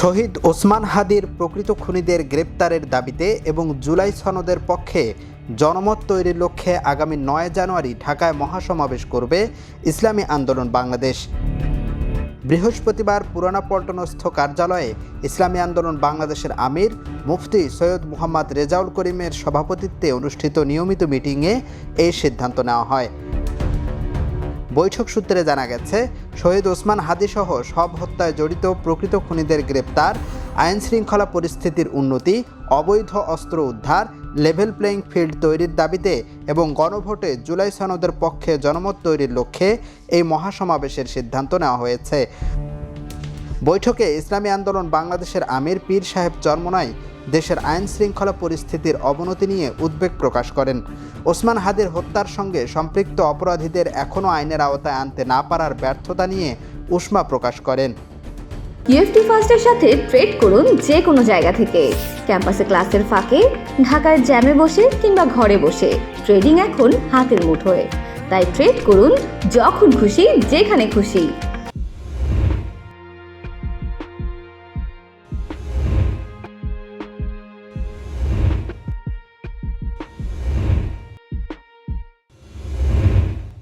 শহীদ ওসমান হাদির প্রকৃত খুনিদের গ্রেপ্তারের দাবিতে এবং জুলাই সনদের পক্ষে জনমত তৈরির লক্ষ্যে আগামী নয় জানুয়ারি ঢাকায় মহাসমাবেশ করবে ইসলামী আন্দোলন বাংলাদেশ। বৃহস্পতিবার পুরানা পল্টনস্থ কার্যালয়ে ইসলামী আন্দোলন বাংলাদেশের আমির মুফতি সৈয়দ মুহাম্মদ রেজাউল করিমের সভাপতিত্বে অনুষ্ঠিত নিয়মিত মিটিংয়ে এই সিদ্ধান্ত নেওয়া হয়। বৈঠক সূত্রে জানা গেছে, শহীদ ওসমান হাদিসহ সব হত্যায় জড়িত প্রকৃত খুনিদের গ্রেপ্তার আইন শৃঙ্খলা পরিস্থিতির উন্নতি, অবৈধ অস্ত্র উদ্ধার লেভেল প্লেয়িং ফিল্ড তৈরির দাবিতে এবং গণভোটে জুলাই সনদের পক্ষে জনমত তৈরির লক্ষ্যে এই মহাসমাবেশের সিদ্ধান্ত নেওয়া হয়েছে। বৈঠকে ইসলামী আন্দোলন বাংলাদেশের আমির পীর সাহেব চরমনাই দেশের আইন শৃঙ্খলা পরিস্থিতির অবনতি নিয়ে উদ্বেগ প্রকাশ করেন। ওসমান হাদির হত্যার সঙ্গে সম্পৃক্ত অপরাধীদের এখনও আইনের আওতায় আনতে না পারার ব্যর্থতা নিয়ে উষ্মা প্রকাশ করেন। ইউএফটি ফার্স্টের সাথে ট্রেড করুন যে কোনো জায়গা থেকে। ক্যাম্পাসে ক্লাসের ফাঁকে ঢাকার জ্যামে বসে কিংবা ঘরে বসে। ট্রেডিং এখন হাতের মুঠোয়। তাই ট্রেড করুন যখন খুশি, যেখানে খুশি।